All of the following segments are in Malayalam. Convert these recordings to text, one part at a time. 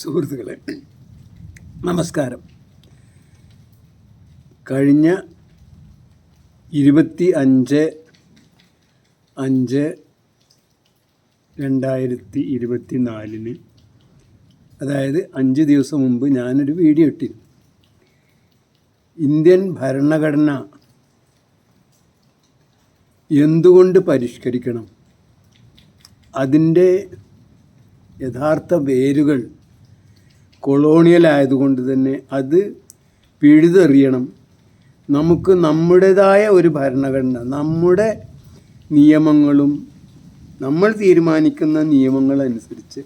സുഹൃത്തുക്കളെ നമസ്കാരം. കഴിഞ്ഞ ഇരുപത്തി അഞ്ച് അഞ്ച് രണ്ടായിരത്തി ഇരുപത്തി നാലിന് അതായത് അഞ്ച് ദിവസം മുമ്പ് ഞാനൊരു വീഡിയോ ഇട്ടിരുന്നു. ഇന്ത്യൻ ഭരണഘടന എന്തുകൊണ്ട് പരിഷ്കരിക്കണം? അതിന്റെ യഥാർത്ഥ വേരുകൾ കൊളോണിയൽ ആയതുകൊണ്ട് തന്നെ അത് പിഴുതെറിയണം. നമുക്ക് നമ്മുടേതായ ഒരു ഭരണഘടന നമ്മുടെ നിയമങ്ങളും നമ്മൾ തീരുമാനിക്കുന്ന നിയമങ്ങളനുസരിച്ച്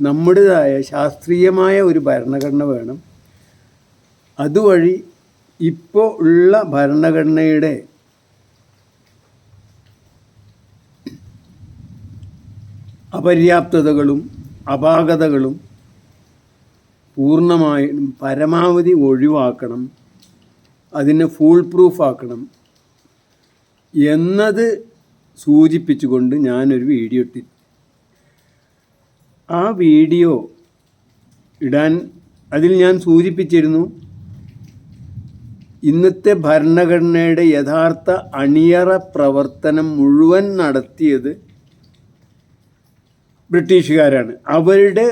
നമ്മുടേതായ ശാസ്ത്രീയമായ ഒരു ഭരണഘടന വേണം. അതുവഴി ഇപ്പോൾ ഉള്ള ഭരണഘടനയുടെ അപര്യാപ്തതകളും അപാകതകളും പൂർണമായും പരമാവധി ഒഴിവാക്കണം. അതിനെ ഫുൾ പ്രൂഫ് ആക്കണം എന്നത് സൂചിപ്പിച്ചുകൊണ്ട് ഞാനൊരു വീഡിയോ ഇട്ടി. ആ വീഡിയോ ഇടാൻ അതിൽ ഞാൻ സൂചിപ്പിച്ചിരുന്നു ഇന്നത്തെ ഭരണഘടനയുടെ യഥാർത്ഥ അണിയറ പ്രവർത്തനം മുഴുവൻ നടത്തിയത് ബ്രിട്ടീഷുകാരാണ്. അവരുടെ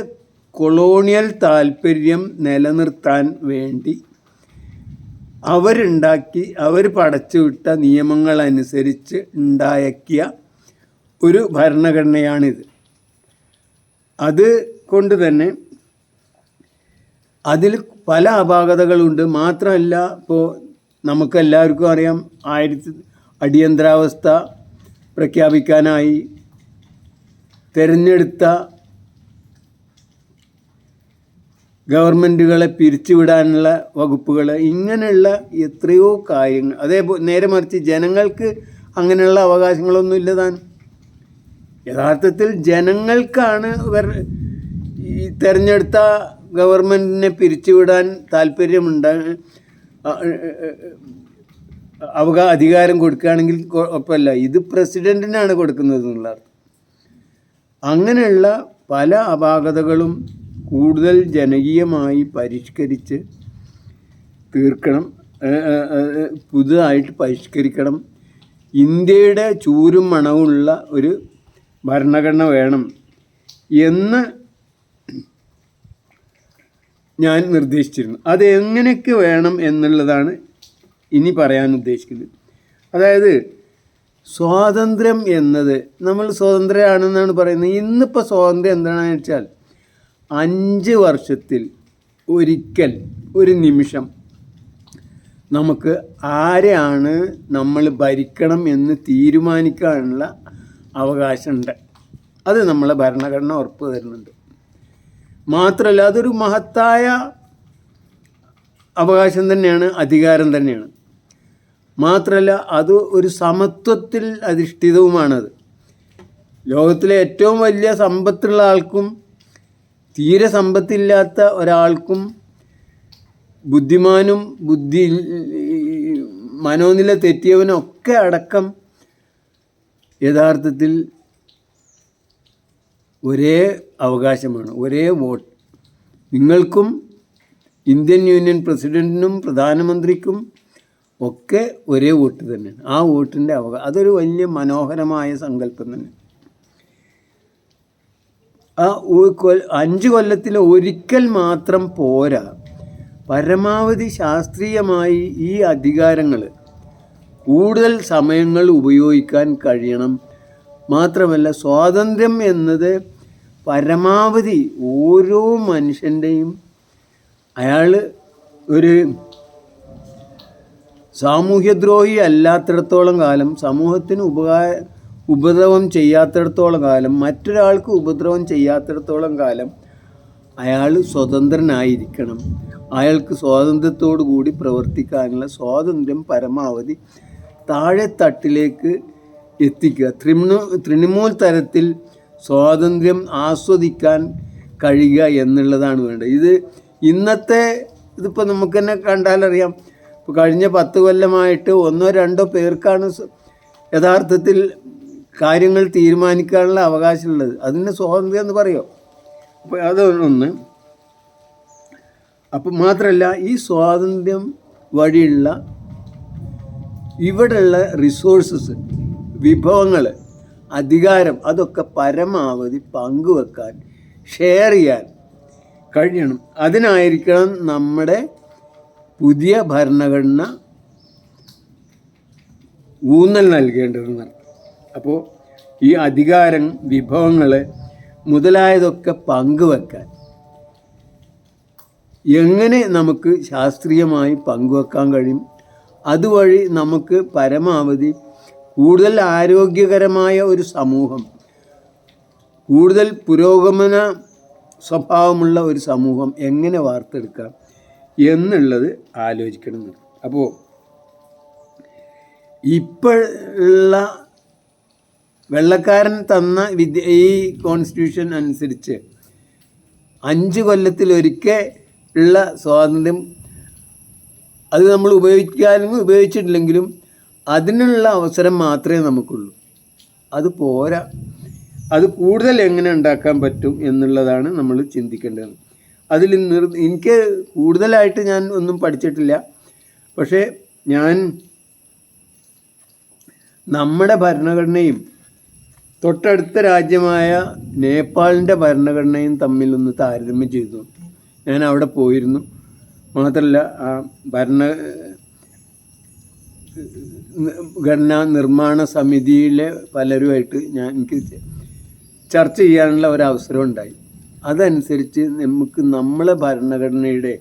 കൊളോണിയൽ താല്പര്യം നിലനിർത്താൻ വേണ്ടി അവരുണ്ടാക്കി അവർ പടച്ചുവിട്ട നിയമങ്ങളനുസരിച്ച് ഉണ്ടാക്കിയ ഒരു ഭരണഘടനയാണിത്. അത് കൊണ്ട് തന്നെ അതിൽ പല അപാകതകളുണ്ട്. മാത്രമല്ല ഇപ്പോൾ നമുക്കെല്ലാവർക്കും അറിയാം ആയിരത്തി അടിയന്തരാവസ്ഥ പ്രഖ്യാപിക്കാനായി തിരഞ്ഞെടുത്ത ഗവൺമെന്റുകളെ പിരിച്ചുവിടാനുള്ള വകുപ്പുകൾ ഇങ്ങനെയുള്ള എത്രയോ കാര്യങ്ങൾ. അതേപോലെ നേരെ മറിച്ച് ജനങ്ങൾക്ക് അങ്ങനെയുള്ള അവകാശങ്ങളൊന്നും ഇല്ലതാണ് യഥാർത്ഥത്തിൽ ജനങ്ങൾക്കാണ് ഇവർ ഈ തിരഞ്ഞെടുത്ത ഗവൺമെന്റിനെ പിരിച്ചുവിടാൻ താല്പര്യമുണ്ട് അവകാ അധികാരം കൊടുക്കുകയാണെങ്കിൽ കുഴപ്പമില്ല ഇത് പ്രസിഡന്റിനാണ് കൊടുക്കുന്നത് എന്നുള്ള അങ്ങനെയുള്ള പല അപാകതകളും കൂടുതൽ ജനകീയമായി പരിഷ്കരിച്ച് തീർക്കണം പുതുതായിട്ട് പരിഷ്കരിക്കണം. ഇന്ത്യയുടെ ചൂരും മണവുമുള്ള ഒരു ഭരണഘടന വേണം എന്ന് ഞാൻ നിർദ്ദേശിച്ചിരുന്നു. അത് എങ്ങനെയൊക്കെ വേണം എന്നുള്ളതാണ് ഇനി പറയാൻ ഉദ്ദേശിക്കുന്നത്. അതായത് സ്വാതന്ത്ര്യം എന്നത് നമ്മൾ സ്വതന്ത്രരാണെന്നാണ് പറയുന്നത്. ഇന്നിപ്പോൾ സ്വാതന്ത്ര്യം എന്താണെന്ന് വെച്ചാൽ അഞ്ച് വർഷത്തിൽ ഒരിക്കൽ ഒരു നിമിഷം. നമുക്ക് ആരെയാണ് നമ്മൾ ഭരിക്കണം എന്ന് തീരുമാനിക്കാനുള്ള അവകാശമുണ്ട്. അത് നമ്മളെ ഭരണഘടന ഉറപ്പ് തരുന്നുണ്ട്. മാത്രമല്ല അതൊരു മഹത്തായ അവകാശം തന്നെയാണ് അധികാരം തന്നെയാണ്. മാത്രമല്ല അത് ഒരു സമത്വത്തിൽ അധിഷ്ഠിതവുമാണത്. ലോകത്തിലെ ഏറ്റവും വലിയ സമ്പത്തുള്ള ആൾക്കും തീരെ സമ്പത്തില്ലാത്ത ഒരാൾക്കും ബുദ്ധിമാനും ബുദ്ധി മനോനില തെറ്റിയവനും ഒക്കെ അടക്കം യഥാർത്ഥത്തിൽ ഒരേ അവകാശമാണ് ഒരേ വോട്ട്. നിങ്ങൾക്കും ഇന്ത്യൻ യൂണിയൻ പ്രസിഡന്റിനും പ്രധാനമന്ത്രിക്കും ഒക്കെ ഒരേ വോട്ട് തന്നെയാണ്. ആ വോട്ടിന്റെ അവകാശം അതൊരു വലിയ മനോഹരമായ സങ്കല്പം തന്നെ. ആ അഞ്ച് കൊല്ലത്തിൽ ഒരിക്കൽ മാത്രം പോരാ. പരമാവധി ശാസ്ത്രീയമായി ഈ അധികാരങ്ങൾ കൂടുതൽ സമയങ്ങൾ ഉപയോഗിക്കാൻ കഴിയണം. മാത്രമല്ല സ്വാതന്ത്ര്യം എന്നത് പരമാവധി ഓരോ മനുഷ്യന്റെയും അയാൾ ഒരു സാമൂഹ്യദ്രോഹി അല്ലാത്തിടത്തോളം കാലം സമൂഹത്തിന് ഉപകാര ഉപദ്രവം ചെയ്യാത്തിടത്തോളം കാലം മറ്റൊരാൾക്ക് ഉപദ്രവം ചെയ്യാത്തിടത്തോളം കാലം അയാൾ സ്വതന്ത്രനായിരിക്കണം. അയാൾക്ക് സ്വാതന്ത്ര്യത്തോടു കൂടി പ്രവർത്തിക്കാനുള്ള സ്വാതന്ത്ര്യം പരമാവധി താഴെത്തട്ടിലേക്ക് എത്തിക്കുക. തൃണ തൃണമൂൽ തരത്തിൽ സ്വാതന്ത്ര്യം ആസ്വദിക്കാൻ കഴിയുക എന്നുള്ളതാണ് വേണ്ടത്. ഇത് ഇന്നത്തെ ഇതിപ്പോൾ നമുക്ക് തന്നെ കണ്ടാലറിയാം. ഇപ്പോൾ കഴിഞ്ഞ പത്ത് കൊല്ലമായിട്ട് ഒന്നോ രണ്ടോ പേർക്കാണ് യഥാർത്ഥത്തിൽ കാര്യങ്ങൾ തീരുമാനിക്കാനുള്ള അവകാശമുള്ളത്. അതിന് സ്വാതന്ത്ര്യം എന്ന് പറയുമോ അപ്പോൾ അതൊന്ന്. അപ്പം മാത്രമല്ല ഈ സ്വാതന്ത്ര്യം വഴിയുള്ള ഇവിടെയുള്ള റിസോഴ്സസ് വിഭവങ്ങൾ അധികാരം അതൊക്കെ പരമാവധി പങ്കുവെക്കാൻ ഷെയർ ചെയ്യാൻ കഴിയണം. അതിനായിരിക്കണം നമ്മുടെ പുതിയ ഭരണഘടന ഊന്നൽ നൽകേണ്ടതെന്ന്. അപ്പോൾ ഈ അധികാരം വിഭവങ്ങൾ മുതലായതൊക്കെ പങ്കുവെക്കാൻ. എങ്ങനെ നമുക്ക് ശാസ്ത്രീയമായി പങ്കുവെക്കാൻ കഴിയും? അതുവഴി നമുക്ക് പരമാവധി കൂടുതൽ ആരോഗ്യകരമായ ഒരു സമൂഹം കൂടുതൽ പുരോഗമന സ്വഭാവമുള്ള ഒരു സമൂഹം എങ്ങനെ വാർത്തെടുക്കാം എന്നുള്ളത് ആലോചിക്കണം. അപ്പോൾ ഇപ്പോഴുള്ള വെള്ളക്കാരൻ തന്ന വിദ്യ ഈ കോൺസ്റ്റിറ്റ്യൂഷൻ അനുസരിച്ച് അഞ്ച് കൊല്ലത്തിലൊരിക്കൽ ഉള്ള സ്വാതന്ത്ര്യം അത് നമ്മൾ ഉപയോഗിക്കാനും ഉപയോഗിച്ചിട്ടില്ലെങ്കിലും അതിനുള്ള അവസരം മാത്രമേ നമുക്കുള്ളൂ. അത് പോരാ. അത് കൂടുതൽ എങ്ങനെ ഉണ്ടാക്കാൻ പറ്റും എന്നുള്ളതാണ് നമ്മൾ ചിന്തിക്കേണ്ടത്. അതിൽ നിർ എനിക്ക് കൂടുതലായിട്ട് ഞാൻ ഒന്നും പഠിച്ചിട്ടില്ല. പക്ഷേ ഞാൻ നമ്മുടെ ഭരണഘടനയും തൊട്ടടുത്ത രാജ്യമായ നേപ്പാളിന്റെ ഭരണഘടനയും തമ്മിൽ ഒന്ന് താരതമ്യം ചെയ്തു. ഞാൻ അവിടെ പോയിരുന്നു. മാത്രമല്ല ആ ഭരണ ഘടനാ നിർമ്മാണ സമിതിയിലെ പലരുമായിട്ട് ഞാൻ എനിക്ക് ചർച്ച ചെയ്യാനുള്ള ഒരവസരം ഉണ്ടായി. അതനുസരിച്ച് നമുക്ക് നമ്മളെ ഭരണഘടനയുടെ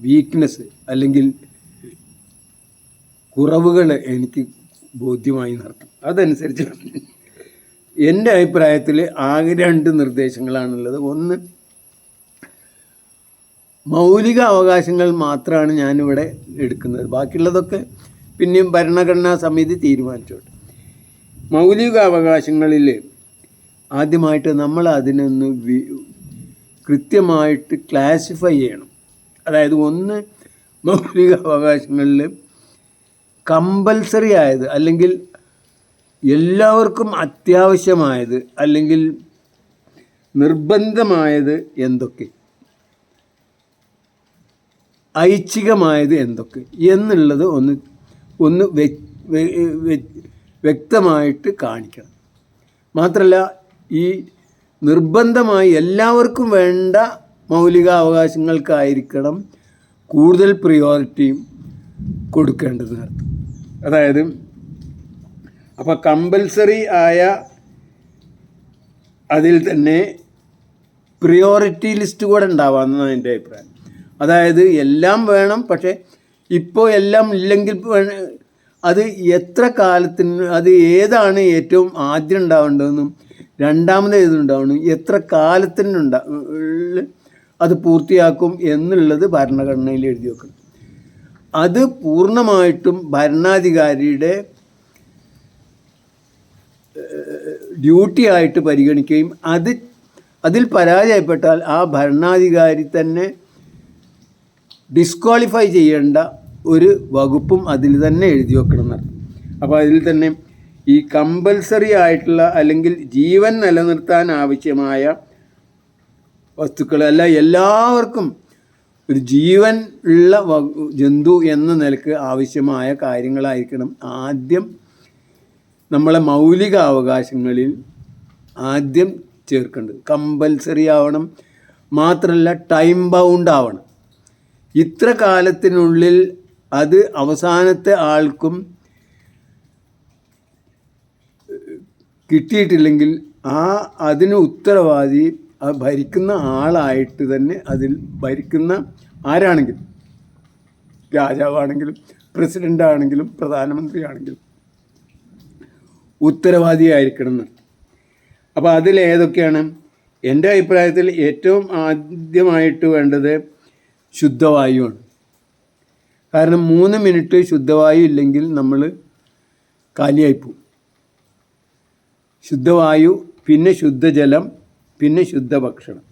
വീക്ക്നെസ് അല്ലെങ്കിൽ കുറവുകൾ എനിക്ക് ബോധ്യമായി നടത്തും. അതനുസരിച്ച് എന്റെ അഭിപ്രായത്തിൽ ആകെ രണ്ട് നിർദ്ദേശങ്ങളാണുള്ളത്. ഒന്ന് മൗലിക അവകാശങ്ങൾ മാത്രമാണ് ഞാനിവിടെ എടുക്കുന്നത്. ബാക്കിയുള്ളതൊക്കെ പിന്നെയും ഭരണഘടനാ സമിതി തീരുമാനിച്ചോട്ടെ. മൗലിക അവകാശങ്ങളിൽ ആദ്യമായിട്ട് നമ്മൾ അതിനൊന്ന് കൃത്യമായിട്ട് ക്ലാസിഫൈ ചെയ്യണം. അതായത് ഒന്ന് മൗലിക അവകാശങ്ങളിൽ കമ്പൽസറി ആയത് അല്ലെങ്കിൽ എല്ലാവർക്കും അത്യാവശ്യമായത് അല്ലെങ്കിൽ നിർബന്ധമായത് എന്തൊക്കെ? ഐച്ഛികമായത് എന്തൊക്കെ? എന്നുള്ളത് ഒന്ന് ഒന്ന് വ്യ- വ്യ- വ്യ- വ്യക്തമായിട്ട് കാണിക്കണം. മാത്രമല്ല ഈ നിർബന്ധമായി എല്ലാവർക്കും വേണ്ട മൗലികാവകാശങ്ങൾക്കായിരിക്കണം കൂടുതൽ പ്രിയോറിറ്റിയും കൊടുക്കേണ്ടത്. അതായത് അപ്പോൾ കമ്പൽസറി ആയ അതിൽ തന്നെ പ്രിയോറിറ്റി ലിസ്റ്റ് കൂടെ ഉണ്ടാവാമെന്നാണ് എന്റെ അഭിപ്രായം. അതായത് എല്ലാം വേണം പക്ഷേ ഇപ്പോൾ എല്ലാം ഇല്ലെങ്കിൽ അത് എത്ര കാലത്തിന് അത് ഏതാണ് ഏറ്റവും ആദ്യം ഉണ്ടാവേണ്ടതെന്നും രണ്ടാമത് ഏതുണ്ടാവണം എത്ര കാലത്തിനുണ്ടാ അത് പൂർത്തിയാക്കും എന്നുള്ളത് ഭരണഘടനയിൽ എഴുതി വെക്കണം. അത് പൂർണമായിട്ടും ഭരണാധികാരിയുടെ ഡ്യൂട്ടി ആയിട്ട് പരിഗണിക്കുകയും അത് അതിൽ പരാജയപ്പെട്ടാൽ ആ ഭരണാധികാരി തന്നെ ഡിസ്ക്വാളിഫൈ ചെയ്യേണ്ട ഒരു വകുപ്പും അതിൽ തന്നെ എഴുതി വെക്കണം അപ്പോൾ അതിൽ തന്നെ ഈ കമ്പൽസറി ആയിട്ടുള്ള അല്ലെങ്കിൽ ജീവൻ നിലനിർത്താൻ ആവശ്യമായ വസ്തുക്കൾ അല്ല എല്ലാവർക്കും ഒരു ജീവൻ ഉള്ള ജന്തു എന്ന നിലയ്ക്ക് ആവശ്യമായ കാര്യങ്ങളായിരിക്കണം. ആദ്യം നമ്മളെ മൗലിക അവകാശങ്ങളിൽ ആദ്യം ചേർക്കേണ്ടത്. കമ്പൽസറി ആവണം മാത്രമല്ല ടൈം ബൗണ്ട് ആവണം. ഇത്ര കാലത്തിനുള്ളിൽ അത് അവസാനത്തെ ആൾക്കും കിട്ടിയിട്ടില്ലെങ്കിൽ ആ അതിന് ഉത്തരവാദി ആ ഭരിക്കുന്ന ആളായിട്ട് തന്നെ അതിൽ ഭരിക്കുന്ന ആരാണെങ്കിലും? രാജാവാണെങ്കിലും പ്രസിഡന്റ് ആണെങ്കിലും പ്രധാനമന്ത്രി ആണെങ്കിലും ഉത്തരവാദിയായിരിക്കണം എന്ന് അപ്പോൾ അതിലേതൊക്കെയാണ് എന്റെ അഭിപ്രായത്തിൽ ഏറ്റവും ആദ്യമായിട്ട് വേണ്ടത് ശുദ്ധവായുവാണ്. കാരണം മൂന്ന് മിനിറ്റ് ശുദ്ധവായു ഇല്ലെങ്കിൽ നമ്മൾ കാലിയായിപ്പോവും. ശുദ്ധവായു പിന്നെ ശുദ്ധജലം പിന്നെ ശുദ്ധഭക്ഷണം.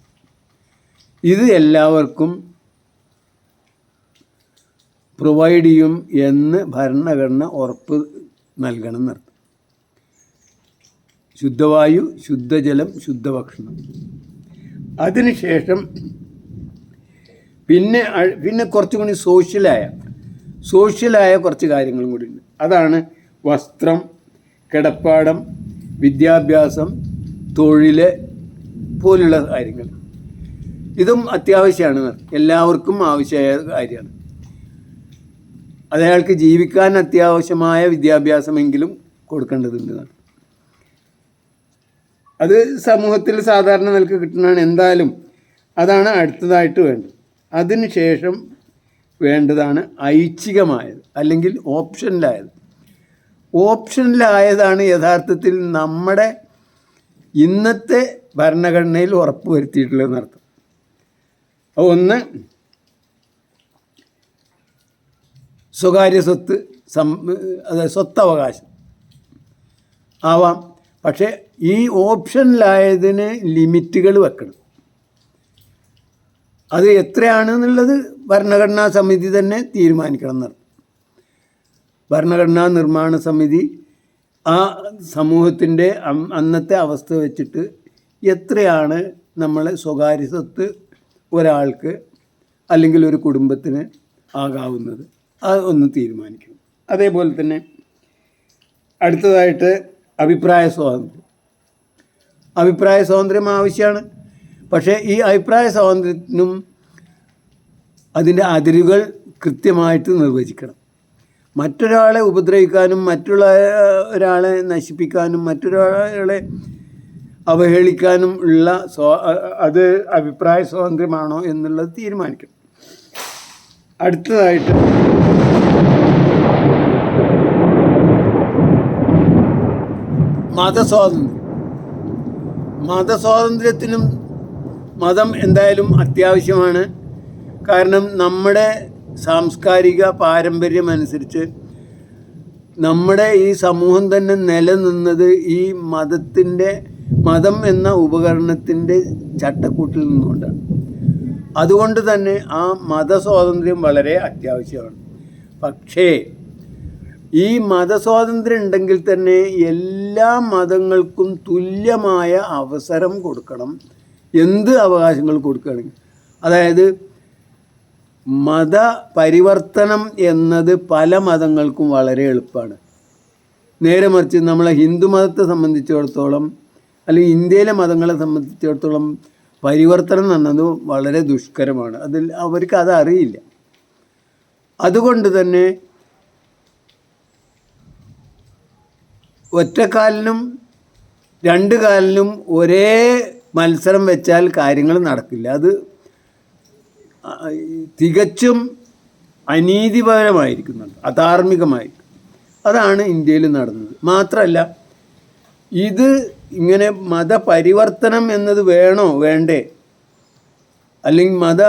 ഇത് എല്ലാവർക്കും പ്രൊവൈഡ് ചെയ്യും എന്ന് ഭരണഘടന ഉറപ്പ് നൽകണം എന്നർത്ഥം ശുദ്ധവായു ശുദ്ധജലം ശുദ്ധഭക്ഷണം. അതിനുശേഷം പിന്നെ പിന്നെ കുറച്ചും കൂടി സോഷ്യലായ സോഷ്യലായ കുറച്ച് കാര്യങ്ങളും കൂടി ഉണ്ട്. അതാണ് വസ്ത്രം കിടപ്പാടം വിദ്യാഭ്യാസം തൊഴിൽ പോലുള്ള കാര്യങ്ങൾ. ഇതും അത്യാവശ്യമാണ്. എല്ലാവർക്കും ആവശ്യമായ കാര്യമാണ്. അതയാൾക്ക് ജീവിക്കാൻ അത്യാവശ്യമായ വിദ്യാഭ്യാസമെങ്കിലും കൊടുക്കേണ്ടതുണ്ട്. അത് സമൂഹത്തിൽ സാധാരണ നിലയ്ക്ക് കിട്ടുന്നതാണ്. എന്തായാലും അതാണ് അടുത്തതായിട്ട് വേണ്ടത്. അതിനുശേഷം വേണ്ടതാണ് ഐച്ഛികമായത് അല്ലെങ്കിൽ ഓപ്ഷനിലായത്. ഓപ്ഷനിലായതാണ് യഥാർത്ഥത്തിൽ നമ്മുടെ ഇന്നത്തെ ഭരണഘടനയിൽ ഉറപ്പ് വരുത്തിയിട്ടുള്ളതെന്നർത്ഥം ഒന്ന് സ്വകാര്യ സ്വത്ത് സം അതായത് സ്വത്തവകാശം ആവാം. പക്ഷേ ഈ ഓപ്ഷനിലായതിന് ലിമിറ്റുകൾ വെക്കണം. അത് എത്രയാണെന്നുള്ളത് ഭരണഘടനാ സമിതി തന്നെ തീരുമാനിക്കണം എന്നർത്ഥം ഭരണഘടനാ നിർമ്മാണ സമിതി ആ സമൂഹത്തിന്റെ അന്നത്തെ അവസ്ഥ വെച്ചിട്ട് എത്രയാണ് നമ്മളെ സ്വകാര്യ സ്വത്ത് ഒരാൾക്ക് അല്ലെങ്കിൽ ഒരു കുടുംബത്തിന് ആകാവുന്നത്? അത് ഒന്ന് തീരുമാനിക്കണം. അതേപോലെ തന്നെ അടുത്തതായിട്ട് അഭിപ്രായ സ്വാതന്ത്ര്യം. അഭിപ്രായ സ്വാതന്ത്ര്യം ആവശ്യമാണ്. പക്ഷേ ഈ അഭിപ്രായ സ്വാതന്ത്ര്യത്തിനും അതിന്റെ അതിരുകൾ കൃത്യമായിട്ട് നിർവചിക്കണം. മറ്റൊരാളെ ഉപദ്രവിക്കാനും മറ്റുള്ള ഒരാളെ നശിപ്പിക്കാനും മറ്റൊരാളെ അവഹേളിക്കാനും ഉള്ള സ്വാ അത് അഭിപ്രായ സ്വാതന്ത്ര്യമാണോ എന്നുള്ളത് തീരുമാനിക്കണം അടുത്തതായിട്ട് മതസ്വാതന്ത്ര്യം. മതസ്വാതന്ത്ര്യത്തിനും മതം എന്തായാലും അത്യാവശ്യമാണ്. കാരണം നമ്മുടെ സാംസ്കാരിക പാരമ്പര്യം അനുസരിച്ച് നമ്മുടെ ഈ സമൂഹം തന്നെ നിലനിന്നത് ഈ മതത്തിന്റെ മതം എന്ന ഉപകരണത്തിന്റെ ചട്ടക്കൂട്ടിൽ നിന്നുകൊണ്ടാണ്. അതുകൊണ്ട് തന്നെ ആ മതസ്വാതന്ത്ര്യം വളരെ അത്യാവശ്യമാണ്. പക്ഷേ ഈ മതസ്വാതന്ത്ര്യം ഉണ്ടെങ്കിൽ തന്നെ എല്ലാ മതങ്ങൾക്കും തുല്യമായ അവസരം കൊടുക്കണം. എന്ത് അവകാശങ്ങൾ കൊടുക്കുകയാണെങ്കിൽ അതായത് മത പരിവർത്തനം എന്നത് പല മതങ്ങൾക്കും വളരെ എളുപ്പമാണ്. നേരെ മറിച്ച് നമ്മളെ ഹിന്ദു മതത്തെ സംബന്ധിച്ചിടത്തോളം അല്ലെങ്കിൽ ഇന്ത്യയിലെ മതങ്ങളെ സംബന്ധിച്ചിടത്തോളം പരിവർത്തനം എന്നത് വളരെ ദുഷ്കരമാണ്. അതിൽ അവർക്ക് അത് അറിയില്ല. അതുകൊണ്ട് തന്നെ ഒറ്റക്കാലിനും രണ്ട് കാലിനും ഒരേ മത്സരം വെച്ചാൽ കാര്യങ്ങൾ നടക്കില്ല. അത് തികച്ചും അനീതിപരമായിരിക്കുന്നുണ്ട്. അധാർമികമായിരിക്കും. അതാണ് ഇന്ത്യയിൽ നടന്നത്. മാത്രമല്ല ഇത് ഇങ്ങനെ മതപരിവർത്തനം എന്നത് വേണോ? വേണ്ടേ? അല്ലെങ്കിൽ മത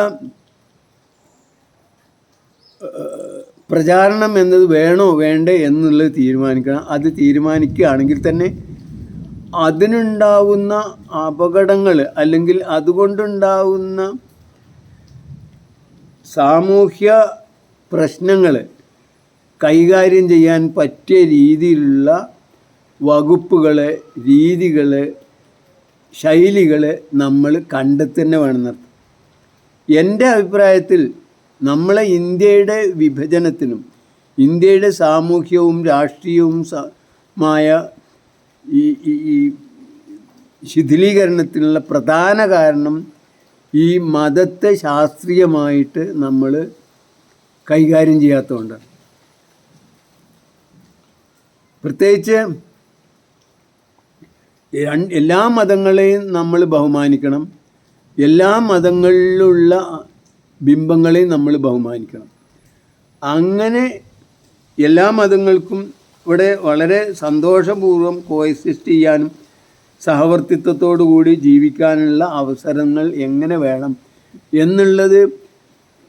പ്രചാരണം എന്നത് വേണോ? വേണ്ടേ എന്നുള്ളത് തീരുമാനിക്കണം. അത് തീരുമാനിക്കുകയാണെങ്കിൽ തന്നെ അതിനുണ്ടാവുന്ന അപകടങ്ങൾ അല്ലെങ്കിൽ അതുകൊണ്ടുണ്ടാവുന്ന സാമൂഹ്യ പ്രശ്നങ്ങൾ കൈകാര്യം ചെയ്യാൻ പറ്റിയ രീതിയിലുള്ള വകുപ്പുകൾ രീതികൾ ശൈലികൾ നമ്മൾ കണ്ടെത്തന്നെ വേണമെന്നർത്ഥം എന്റെ അഭിപ്രായത്തിൽ നമ്മളെ ഇന്ത്യയുടെ വിഭജനത്തിനും ഇന്ത്യയുടെ സാമൂഹ്യവും രാഷ്ട്രീയവും മായ ഈ ഈ ശിഥിലീകരണത്തിനുള്ള പ്രധാന കാരണം ഈ മതത്തെ ശാസ്ത്രീയമായിട്ട് നമ്മൾ കൈകാര്യം ചെയ്യാത്തതുകൊണ്ടാണ്. പ്രത്യേകിച്ച് എല്ലാ മതങ്ങളെയും നമ്മൾ ബഹുമാനിക്കണം. എല്ലാ മതങ്ങളിലുള്ള ബിംബങ്ങളെയും നമ്മൾ ബഹുമാനിക്കണം. അങ്ങനെ എല്ലാ മതങ്ങൾക്കും ഇവിടെ വളരെ സന്തോഷപൂർവം കോഎക്സിസ്റ്റ് ചെയ്യാനും സഹവർത്തിത്വത്തോടു കൂടി ജീവിക്കാനുള്ള അവസരങ്ങൾ എങ്ങനെ വേണം എന്നുള്ളത്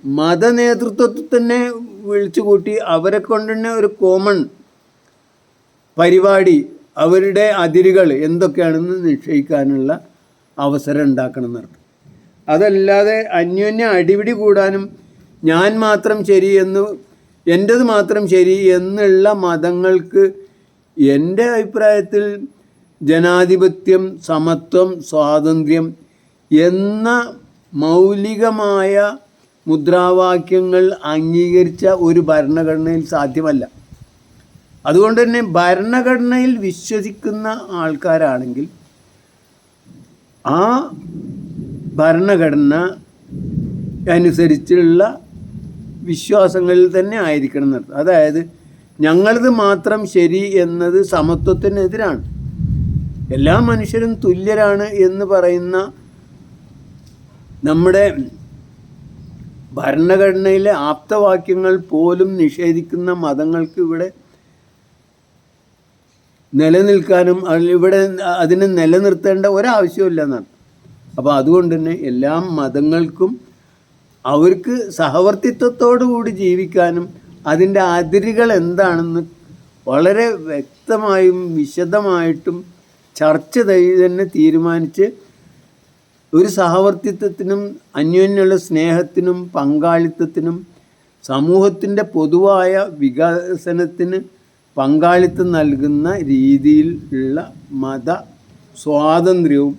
മതനേതൃത്വത്തിൽ തന്നെ വിളിച്ചു കൂട്ടി അവരെ കൊണ്ട് തന്നെ ഒരു കോമൺ പരിപാടി അവരുടെ അതിരുകൾ എന്തൊക്കെയാണെന്ന് നിശ്ചയിക്കാനുള്ള അവസരം ഉണ്ടാക്കണം എന്നർത്ഥം അതല്ലാതെ അന്യോന്യം അടിപിടി കൂടാനും ഞാൻ മാത്രം ശരി എന്ന് എന്റേത് മാത്രം ശരി എന്നുള്ള മതങ്ങൾക്ക് എന്റെ അഭിപ്രായത്തിൽ ജനാധിപത്യം സമത്വം സ്വാതന്ത്ര്യം എന്ന മൗലികമായ മുദ്രാവാക്യങ്ങൾ അംഗീകരിച്ച ഒരു ഭരണഘടനയിൽ സാധ്യമല്ല. അതുകൊണ്ട് തന്നെ ഭരണഘടനയിൽ വിശ്വസിക്കുന്ന ആൾക്കാരാണെങ്കിൽ ആ ഭരണഘടന അനുസരിച്ചുള്ള വിശ്വാസങ്ങളിൽ തന്നെ ആയിരിക്കണം എന്നർത്ഥം. അതായത് ഞങ്ങളത് മാത്രം ശരി എന്നത് സമത്വത്തിനെതിരാണ്. എല്ലാ മനുഷ്യരും തുല്യരാണ് എന്ന് പറയുന്ന നമ്മുടെ ഭരണഘടനയിലെ ആപ്തവാക്യങ്ങൾ പോലും നിഷേധിക്കുന്ന മതങ്ങൾക്ക് ഇവിടെ നിലനിൽക്കാനും ഇവിടെ അതിനെ നിലനിർത്തേണ്ട ഒരാവശ്യമില്ല എന്നാണ് അപ്പോൾ അതുകൊണ്ട് തന്നെ എല്ലാ മതങ്ങൾക്കും അവർക്ക് സഹവർത്തിത്വത്തോടു കൂടി ജീവിക്കാനും അതിന്റെ അതിരുകൾ എന്താണെന്ന് വളരെ വ്യക്തമായും വിശദമായിട്ടും ചർച്ച ചെയ്ത് തന്നെ തീരുമാനിച്ച് ഒരു സഹവർത്തിത്വത്തിനും അന്യോന്യമുള്ള സ്നേഹത്തിനും പങ്കാളിത്തത്തിനും സമൂഹത്തിന്റെ പൊതുവായ വികസനത്തിന് പങ്കാളിത്തം നൽകുന്ന രീതിയിൽ ഉള്ള മത സ്വാതന്ത്ര്യവും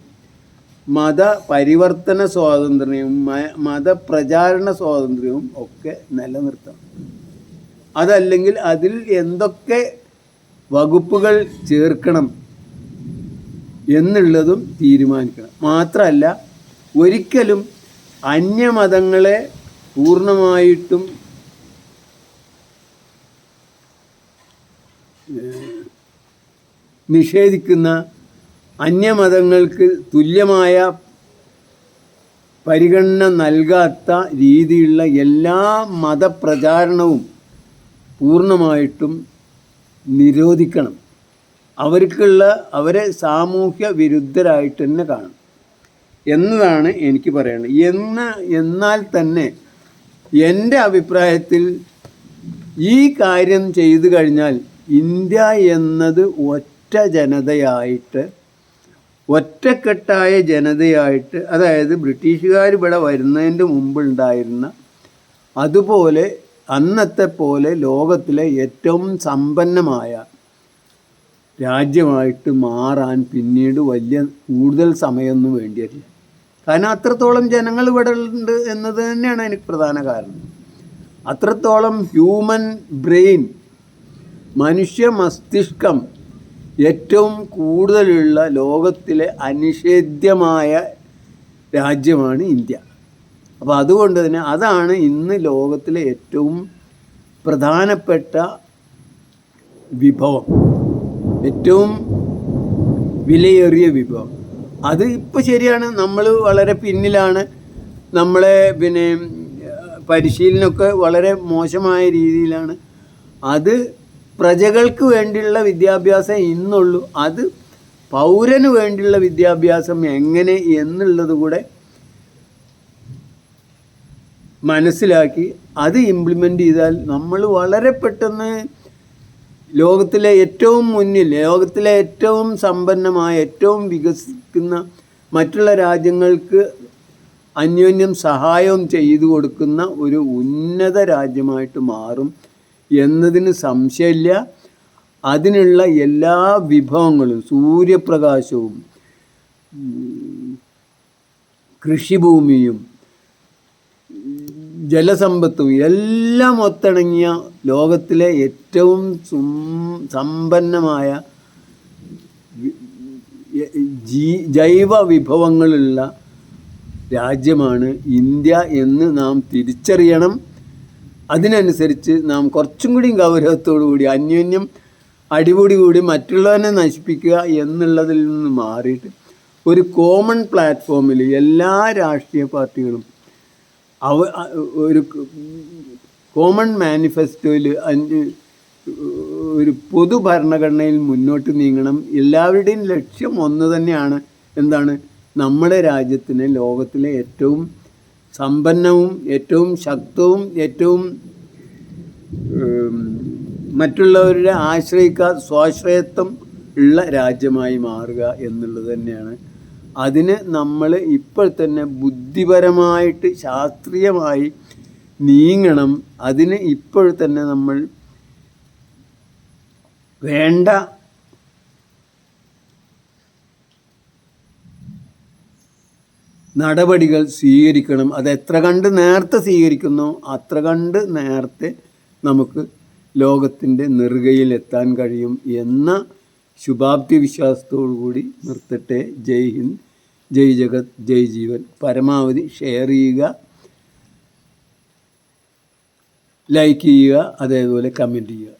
മത പരിവർത്തന സ്വാതന്ത്ര്യവും മതപ്രചാരണ സ്വാതന്ത്ര്യവും ഒക്കെ നിലനിർത്തണം. അതല്ലെങ്കിൽ അതിൽ എന്തൊക്കെ വകുപ്പുകൾ ചേർക്കണം എന്നുള്ളതും തീരുമാനിക്കണം. മാത്രമല്ല ഒരിക്കലും അന്യമതങ്ങളെ പൂർണമായിട്ടും നിഷേധിക്കുന്ന അന്യമതങ്ങൾക്ക് തുല്യമായ പരിഗണന നൽകാത്ത രീതിയിലുള്ള എല്ലാ മതപ്രചാരണവും പൂർണമായിട്ടും നിരോധിക്കണം. അവർക്കുള്ള അവരെ സാമൂഹ്യ വിരുദ്ധരായിട്ട് തന്നെ കാണും എന്നതാണ് എനിക്ക് പറയുന്നത് എന്ന എന്നാൽ തന്നെ എന്റെ അഭിപ്രായത്തിൽ ഈ കാര്യം ചെയ്തു കഴിഞ്ഞാൽ ഇന്ത്യ എന്നത് ഒറ്റ ജനതയായിട്ട് ഒറ്റക്കെട്ടായ ജനതയായിട്ട് അതായത് ബ്രിട്ടീഷുകാർ ഇവിടെ വരുന്നതിന്റെ മുമ്പുണ്ടായിരുന്ന അതുപോലെ അന്നത്തെ പോലെ ലോകത്തിലെ ഏറ്റവും സമ്പന്നമായ രാജ്യമായിട്ട് മാറാൻ പിന്നീട് വലിയ കൂടുതൽ സമയമൊന്നും വേണ്ടിയിട്ടില്ല കാരണം അത്രത്തോളം ജനങ്ങൾ ഇവിടെ ഉണ്ട് എന്നത് തന്നെയാണ് എനിക്ക് പ്രധാന കാരണം. അത്രത്തോളം ഹ്യൂമൻ ബ്രെയിൻ മനുഷ്യ മസ്തിഷ്കം ഏറ്റവും കൂടുതലുള്ള ലോകത്തിലെ അനിഷേധ്യമായ രാജ്യമാണ് ഇന്ത്യ. അപ്പോൾ അതുകൊണ്ട് തന്നെ അതാണ് ഇന്ന് ലോകത്തിലെ ഏറ്റവും പ്രധാനപ്പെട്ട വിഭവം. ഏറ്റവും വിലയേറിയ വിഭവം. അത് ഇപ്പോൾ ശരിയാണ്. നമ്മൾ വളരെ പിന്നിലാണ്. നമ്മളെ പിന്നെ പരിശീലനമൊക്കെ വളരെ മോശമായ രീതിയിലാണ്. അത് പ്രജകൾക്ക് വേണ്ടിയുള്ള വിദ്യാഭ്യാസം ഇന്നുള്ളൂ. അത് പൗരന് വേണ്ടിയുള്ള വിദ്യാഭ്യാസം എങ്ങനെ എന്നുള്ളത് കൂടെ മനസ്സിലാക്കി അത് ഇംപ്ലിമെന്റ് ചെയ്താൽ നമ്മൾ വളരെ പെട്ടെന്ന് ലോകത്തിലെ ഏറ്റവും മുന്നിൽ ലോകത്തിലെ ഏറ്റവും സമ്പന്നമായ ഏറ്റവും വികസിക്കുന്ന മറ്റുള്ള രാജ്യങ്ങൾക്ക് അന്യോന്യം സഹായവും ചെയ്തു കൊടുക്കുന്ന ഒരു ഉന്നത രാജ്യമായിട്ട് മാറും. എന്നതിന് സംശയമില്ല. അതിനുള്ള എല്ലാ വിഭവങ്ങളും സൂര്യപ്രകാശവും കൃഷിഭൂമിയും ജലസമ്പത്തും എല്ലാം ഒത്തിണങ്ങിയ ലോകത്തിലെ ഏറ്റവും സമ്പന്നമായ ജീ ജൈവ വിഭവങ്ങളുള്ള രാജ്യമാണ് ഇന്ത്യ എന്ന് നാം തിരിച്ചറിയണം. അതിനനുസരിച്ച് നാം കുറച്ചും കൂടി ഗൗരവത്തോടു കൂടി അന്യോന്യം അടിപൊളി കൂടി മറ്റുള്ളവനെ നശിപ്പിക്കുക എന്നുള്ളതിൽ നിന്ന് മാറിയിട്ട് ഒരു കോമൺ പ്ലാറ്റ്ഫോമിൽ എല്ലാ രാഷ്ട്രീയ പാർട്ടികളും അവ ഒരു കോമൺ മാനിഫെസ്റ്റോയിൽ ഒരു പൊതു ഭരണഘടനയിൽ മുന്നോട്ട് നീങ്ങണം. എല്ലാവരുടെയും ലക്ഷ്യം ഒന്ന് തന്നെയാണ്. എന്താണ്? നമ്മുടെ രാജ്യത്തിന് ലോകത്തിലെ ഏറ്റവും സമ്പന്നവും ഏറ്റവും ശക്തവും ഏറ്റവും മറ്റുള്ളവരുടെ ആശ്രയിക്കാ സ്വാശ്രയത്വം ഉള്ള രാജ്യമായി മാറുക എന്നുള്ളത് തന്നെയാണ്. അതിന് നമ്മൾ ഇപ്പോൾ തന്നെ ബുദ്ധിപരമായിട്ട് ശാസ്ത്രീയമായി നീങ്ങണം. അതിന് ഇപ്പോൾ തന്നെ നമ്മൾ വേണ്ട നടപടികൾ സ്വീകരിക്കണം. അത് എത്ര കണ്ട് നേരത്തെ സ്വീകരിക്കുന്നോ അത്ര കണ്ട് നേരത്തെ നമുക്ക് ലോകത്തിന്റെ നെറുകയിൽ എത്താൻ കഴിയും എന്ന ശുഭാപ്തി വിശ്വാസത്തോടു കൂടി നിർത്തട്ടെ. ജയ് ഹിന്ദ്. ജയ് ജഗത്. ജയ് ജീവൻ. പരമാവധി ഷെയർ ചെയ്യുക. ലൈക്ക് ചെയ്യുക. അതേപോലെ കമന്റ് ചെയ്യുക.